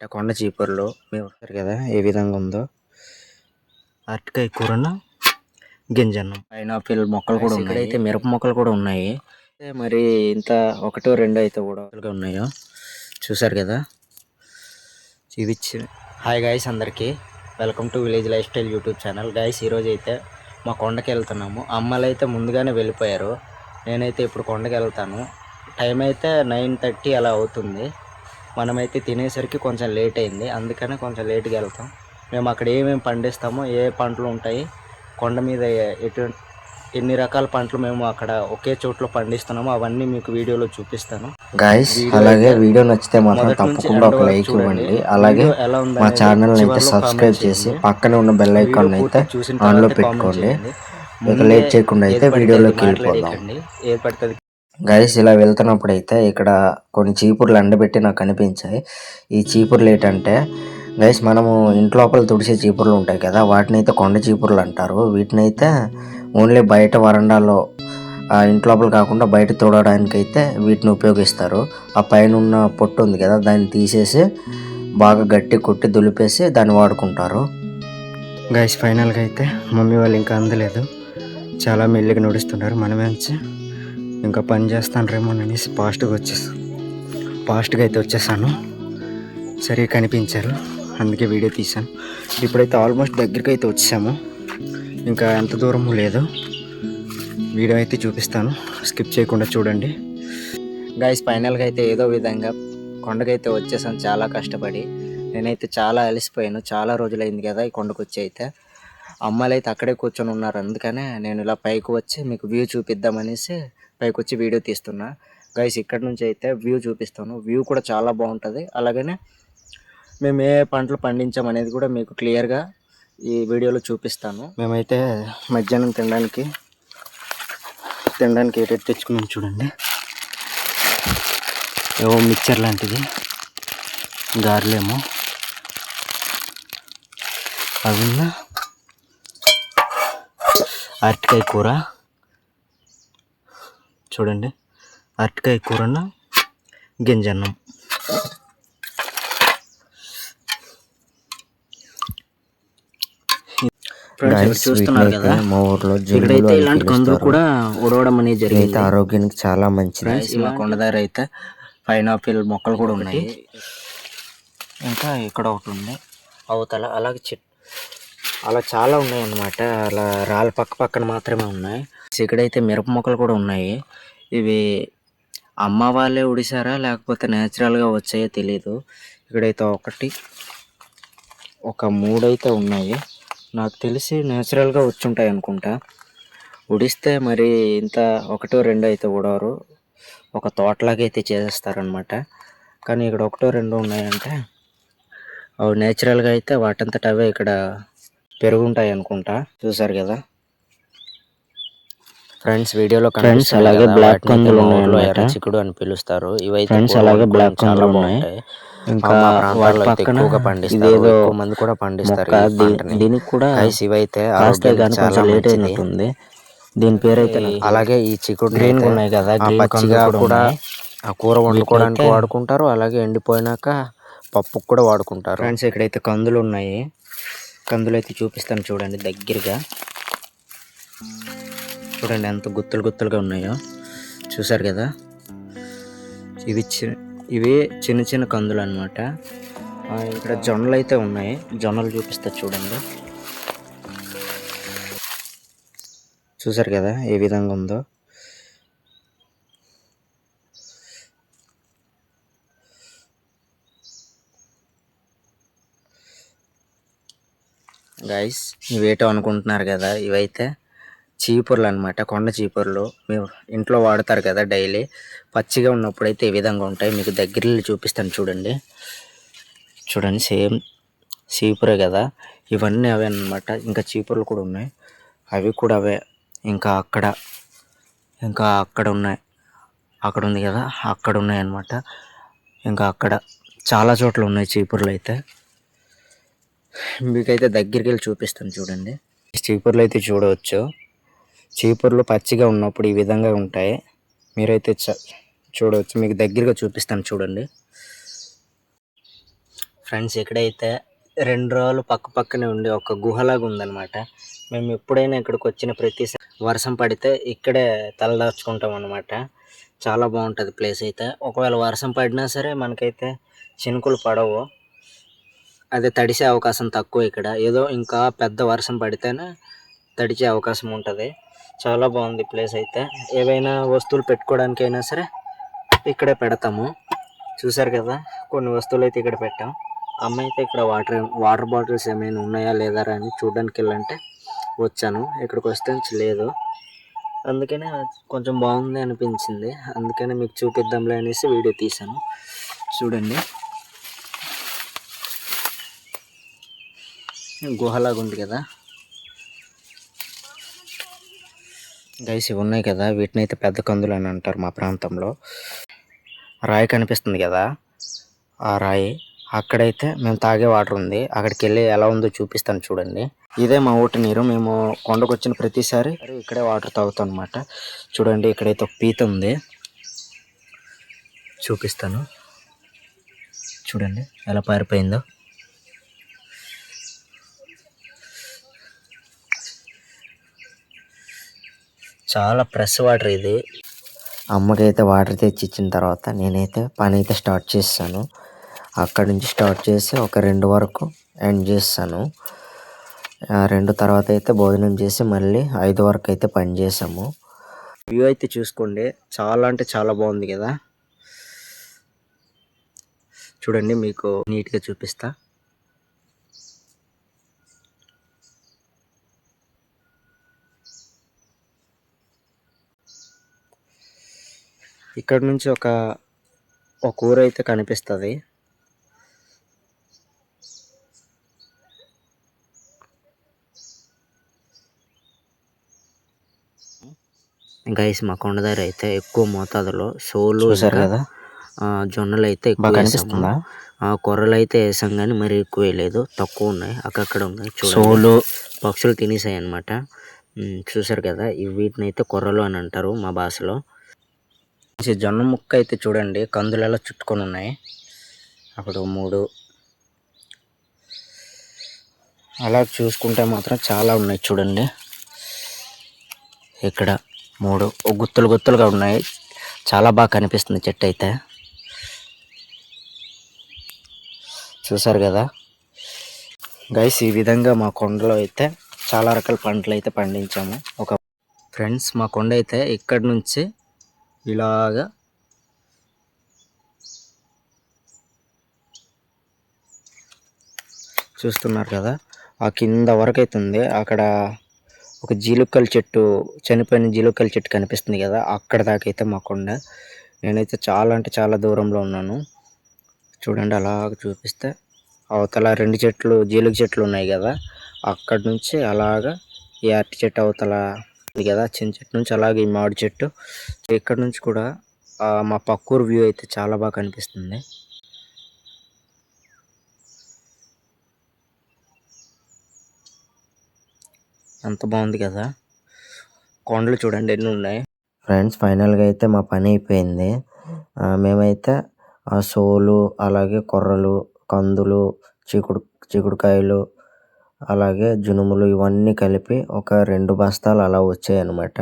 అంటే కొండ చీపుర్లు మేము చూస్తారు కదా ఏ విధంగా ఉందో? అరటికాయ కూరను? గింజన్నం పైనాపిల్ మొక్కలు కూడా ఉన్నాయి. ఇక్కడైతే మిరప మొక్కలు కూడా ఉన్నాయి. అయితే మరి ఇంత ఒకటో రెండో అయితే కూడా ఉన్నాయో? చూసారు కదా? చూపించి హాయ్ గాయస్ అందరికీ. Welcome to village lifestyle YouTube channel. Guys ఈరోజు అయితే మా కొండకి వెళ్తున్నాము. అమ్మలు అయితే ముందుగానే వెళ్ళిపోయారు. నేనైతే ఇప్పుడు కొండకి వెళ్తాను. టైం అయితే నైన్ థర్టీ అలా అవుతుంది. మనమైతే తినేసరికి కొంచెం లేట్ అయింది. అందుకనే కొంచెం లేట్గా వెళ్తాం. మేము అక్కడ ఏమేమి పండిస్తామో ఏ పంటలు ఉంటాయి కొండ మీద ఎటు ఎన్ని రకాల పంటలు మేము అక్కడ ఒకే చోట్ల పండిస్తున్నామో అవన్నీ మీకు వీడియోలో చూపిస్తాను. గాయస్ అలాగే వీడియో నచ్చితే మాత్రం తప్పకుండా ఒక లైక్. ఇవ్వండి. అలాగే మా ఛానల్ అయితే సబ్స్క్రైబ్ చేసి. పక్కనే ఉన్న బెల్ ఐకాన్ అయితే పూర్తి చూసిన ఆన్లో తర్వాత కామెంట్ పెట్టుకోండి. ఇక లేట్ చేయకుండా అయితే వీడియోలోకి వెళ్ళిపోదాం. గైస్ ఇలా వెళ్తున్నప్పుడు అయితే ఇక్కడ కొన్ని చీపుర్లు ఎండబెట్టి నాకు కనిపించాయి. ఈ చీపుర్లు ఏంటంటే గైస్ మనము ఇంట్లోపల తుడిసే చీపుర్లు ఉంటాయి కదా వాటిని అయితే కొండ చీపుర్లు అంటారు. వీటిని అయితే ఓన్లీ బయట వరండాలో ఆ కాకుండా బయట తుడవడానికి అయితే వీటిని ఉపయోగిస్తారు. ఆ పైన ఉన్న పొట్టు ఉంది కదా దాన్ని తీసేసి బాగా గట్టి కొట్టి దులిపేసి దాన్ని వాడుకుంటారు. గైస్ ఫైనల్గా అయితే మమ్మీ వాళ్ళు ఇంకా అందలేదు. చాలా మెల్లిగా నడుస్తున్నారు. మనమే ఇంకా పని చేస్తాను అనేసి ఫాస్ట్గా వచ్చేసాను ఫాస్ట్గా అయితే వచ్చేసాను. సరే కనిపించారు. అందుకే వీడియో తీశాను. ఇప్పుడైతే ఆల్మోస్ట్ దగ్గరికి అయితే వచ్చాము. ఇంకా ఎంత దూరం లేదు. వీడియో అయితే చూపిస్తాను. స్కిప్ చేయకుండా చూడండి. గాయస్ ఫైనల్గా అయితే ఏదో విధంగా కొండకైతే వచ్చేసాను. చాలా కష్టపడి నేనైతే చాలా అలసిపోయాను. చాలా రోజులైంది కదా ఈ కొండకు వచ్చి అయితే. అమ్మాయిలు అయితే అక్కడే కూర్చొని ఉన్నారు. అందుకనే నేను ఇలా పైకి వచ్చి మీకు వ్యూ చూపిద్దామనేసి పైకి వచ్చి వీడియో తీస్తున్నా. గైస్ ఇక్కడ నుంచి అయితే వ్యూ చూపిస్తాను. వ్యూ కూడా చాలా బాగుంటుంది. అలాగనే మేము ఏ పంటలు పండించాం అనేది కూడా మీకు క్లియర్గా ఈ వీడియోలో చూపిస్తాను. మేమైతే మధ్యాహ్నం తినడానికి తినడానికి ఏటెట్ తెచ్చుకున్నాం చూడండి. ఏవో మిక్చర్ లాంటిది గారెలేమో. అవి అరటికాయ కూర. చూడండి అరటికాయ కూరను గింజన్నం చూస్తున్నారు కదా మా ఊర్లో ఇక్కడైతే ఇలాంటి కందులు. కూడా ఉడవడం అనేది జరిగింది. ఆరోగ్యానికి చాలా మంచిది. ఇలా కొండదారి అయితే పైనాపిల్ మొక్కలు కూడా ఉన్నాయి. ఇంకా ఇక్కడ ఒకటి ఉంది అవతల అలాగే చెట్ అలా చాలా ఉన్నాయి అన్నమాట అలా రాళ్ళ పక్క పక్కన మాత్రమే ఉన్నాయి. ఇక్కడైతే మిరప మొక్కలు కూడా ఉన్నాయి. ఇవి అమ్మ వాళ్ళే ఉడిసారా లేకపోతే న్యాచురల్గా వచ్చాయో తెలియదు ఇక్కడైతే ఒకటి ఒక మూడైతే ఉన్నాయి. నాకు తెలిసి న్యాచురల్గా వచ్చి ఉంటాయి అనుకుంటా. ఉడిస్తే మరి ఇంత ఒకటో రెండో అయితే ఉడవరు ఒక తోటలాగా అయితే చేసేస్తారనమాట కానీ ఇక్కడ ఒకటో రెండో ఉన్నాయంటే అవి నేచురల్గా అయితే వాటంతట అవే ఇక్కడ పెరుగుంటాయి అనుకుంటా చూసారు కదా ఫ్రెండ్స్ వీడియోలో Friends, అలాగే black కందులు. ఎర్ర చిక్కుడు అని పిలుస్తారు Friends, కూర అలాగే చాలా కందులు ఉన్నాయి. ఇంకా వాటి పక్కన పండిస్తారు మంది కూడా పండిస్తారు. దీనికి కూడా ఇవైతే కాస్తే ఆరోగ్యానికి కానీ చాలా కొంచెం లేట్. అయినట్టుంది దీని పేరు అయితే అలాగే ఈ చిక్కుడు గ్రీన్ ఉన్నాయి కదా పచ్చిగా కూడా. ఆ కూర వండుకోవడానికి వాడుకుంటారు అలాగే ఎండిపోయినాక పప్పుకు కూడా వాడుకుంటారు ఫ్రెండ్స్ ఇక్కడైతే కందులు ఉన్నాయి కందులు అయితే చూపిస్తాను చూడండి దగ్గరగా. చూడండి ఎంత గుత్తులు గుత్తులుగా ఉన్నాయో. చూసారు కదా? ఇవి చి- ఇవి చిన్న చిన్న కందులు అనమాట ఇక్కడ జొన్నలు అయితే ఉన్నాయి. జొన్నలు చూపిస్తా చూడండి. చూసారు కదా ఏ విధంగా ఉందో? గైస్ ఇవేటో అనుకుంటున్నారు కదా ఇవైతే చీపుర్లు అనమాట కొండ చీపుర్లు. మీరు ఇంట్లో వాడతారు కదా డైలీ. పచ్చిగా ఉన్నప్పుడు అయితే ఈ విధంగా ఉంటాయి? మీకు దగ్గరలో చూపిస్తాను చూడండి. చూడండి సేమ్ చీపురే కదా. ఇవన్నీ అవే అన్నమాట. ఇంకా చీపుర్లు కూడా ఉన్నాయి. అవి కూడా అవే. ఇంకా అక్కడ ఇంకా అక్కడ ఉన్నాయి. అక్కడ ఉంది కదా అక్కడ ఉన్నాయి అనమాట ఇంకా అక్కడ చాలా చోట్ల ఉన్నాయి చీపుర్లు అయితే. మీకైతే దగ్గరికి వెళ్ళి చూపిస్తాను చూడండి. చీపుర్లు అయితే చూడవచ్చు. చీపుర్లు పచ్చిగా ఉన్నప్పుడు ఈ విధంగా ఉంటాయి. మీరైతే చ చూడవచ్చు. మీకు దగ్గరగా చూపిస్తాను చూడండి. ఫ్రెండ్స్ ఇక్కడైతే రెండు రోజులు పక్క పక్కనే ఉండి ఒక గుహలాగా ఉందన్నమాట. మేము ఎప్పుడైనా ఇక్కడికి వచ్చిన ప్రతిసారి వర్షం పడితే ఇక్కడే తలదాచుకుంటాం అన్నమాట. చాలా బాగుంటుంది ప్లేస్ అయితే. ఒకవేళ వర్షం పడినా సరే మనకైతే చినుకులు పడవు. అదే తడిసే అవకాశం తక్కువ ఇక్కడ. ఏదో ఇంకా పెద్ద వర్షం పడితేనే తడిచే అవకాశం ఉంటుంది. చాలా బాగుంది ప్లేస్ అయితే. ఏవైనా వస్తువులు పెట్టుకోవడానికి అయినా సరే ఇక్కడే పెడతాము. చూసారు కదా కొన్ని వస్తువులు అయితే ఇక్కడ పెట్టాం. అమ్మ అయితే ఇక్కడ వాటర్ వాటర్ బాటిల్స్ ఏమైనా ఉన్నాయా లేదా అని చూడడానికి వెళ్ళంటే వచ్చాను. ఇక్కడికి వస్తే లేదు. అందుకనే కొంచెం బాగుంది అనిపించింది. అందుకనే మీకు చూపిద్దాంలే అనేసి వీడియో తీశాను. చూడండి. గుహలాగా ఉంది కదా. గైస్ ఇవి ఉన్నాయి కదా. వీటిని అయితే పెద్ద కందులు అని అంటారు మా ప్రాంతంలో. రాయి కనిపిస్తుంది కదా. ఆ రాయి. అక్కడైతే మేము తాగే వాటర్ ఉంది. అక్కడికి వెళ్ళి ఎలా ఉందో చూపిస్తాను చూడండి. ఇదే మా ఊటి నీరు. మేము కొండకు వచ్చిన ప్రతిసారి ఇక్కడే వాటర్ తాగుతాం అనమాట చూడండి ఇక్కడైతే ఒక పీత ఉంది. చూపిస్తాను. చూడండి ఎలా పారిపోయిందో. చాలా ఫ్రెష్ వాటర్ ఇది. అమ్మకైతే వాటర్ తెచ్చి ఇచ్చిన తర్వాత నేనైతే పని అయితే స్టార్ట్ చేస్తాను. అక్కడి నుంచి స్టార్ట్ చేసి ఒక రెండు వరకు ఎండ్ చేస్తాను. ఆ రెండు తర్వాత అయితే భోజనం చేసి మళ్ళీ ఐదు వరకు అయితే పని చేసాము వ్యూ అయితే చూసుకోండి. చాలా అంటే చాలా బాగుంది కదా. చూడండి మీకు నీట్గా చూపిస్తా. ఇక్కడ నుంచి ఒక ఒక ఊరు అయితే కనిపిస్తుంది. గైస్ మా కొండ దగ్గర అయితే ఎక్కువ మోతాదులో సోలు కదా? జొన్నలు అయితే ఎక్కువ. కనిపిస్తుందా? ఆ కొర్రలు అయితే వేసాం కానీ మరి ఎక్కువ వేయలేదు. తక్కువ ఉన్నాయి. అక్కడక్కడ ఉన్నాయి. సోలు. పక్షులు తినేసాయి అనమాట చూసారు కదా? ఇవి వీటిని అయితే కొర్రలు అని అంటారు మా భాషలో. జొన్న ముక్క అయితే చూడండి కందులలో చుట్టుకొని ఉన్నాయి. అప్పుడు మూడు. అలా చూసుకుంటే మాత్రం చాలా ఉన్నాయి చూడండి. ఇక్కడ మూడు. గుత్తులు గుత్తులుగా ఉన్నాయి. చాలా బాగా కనిపిస్తుంది చెట్టు అయితే. చూసారు కదా? గైస్ ఈ విధంగా మా కొండలో అయితే చాలా రకాల పంటలు అయితే పండించాము. ఒక ఫ్రెండ్స్ మా కొండ అయితే ఇక్కడ నుంచి ఇలాగా. చూస్తున్నారు కదా ఆ కింద వరకు అక్కడ ఒక జీలుక్కల చెట్టు చనిపోయిన జీలుక్కల చెట్టు కనిపిస్తుంది కదా అక్కడ దాకా అయితే మా కొండ. నేనైతే చాలా అంటే చాలా దూరంలో ఉన్నాను. చూడండి అలా చూపిస్తే అవతల రెండు చెట్లు జీలుగు చెట్లు ఉన్నాయి కదా అక్కడ నుంచి అలాగా ఈ అరటి చెట్టు అవతల ఉంది కదా చిన్న చెట్టు నుంచి అలాగే ఈ మామిడి చెట్టు. ఇక్కడ నుంచి కూడా మా పక్కూరు వ్యూ అయితే చాలా బాగా కనిపిస్తుంది. అంత బాగుంది కదా. కొండలు చూడండి ఎన్ని ఉన్నాయి. ఫ్రెండ్స్ ఫైనల్గా అయితే మా పని అయిపోయింది. మేమైతే ఆ సోలు అలాగే కొర్రలు కందులు చిక్కుడు చిక్కుడుకాయలు అలాగే జనుములు ఇవన్నీ కలిపి ఒక రెండు బస్తాలు అలా వచ్చాయి అన్నమాట